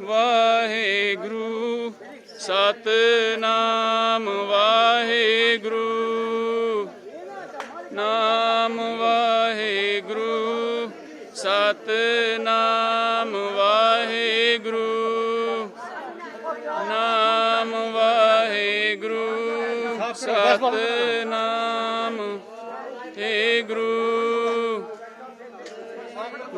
ਵਾਹਿਗੁਰੂ। ਸਤਨਾਮ ਵਾਹਿਗੁਰੂ। ਨਾਮ ਵਾਹਿਗੁਰੂ। ਸਤਨਾਮ ਵਾਹਿਗੁਰੂ। ਨਾਮ ਵਾਹਿਗੁਰੂ। ਸਤਨਾਮ ਏ ਗੁਰੂ।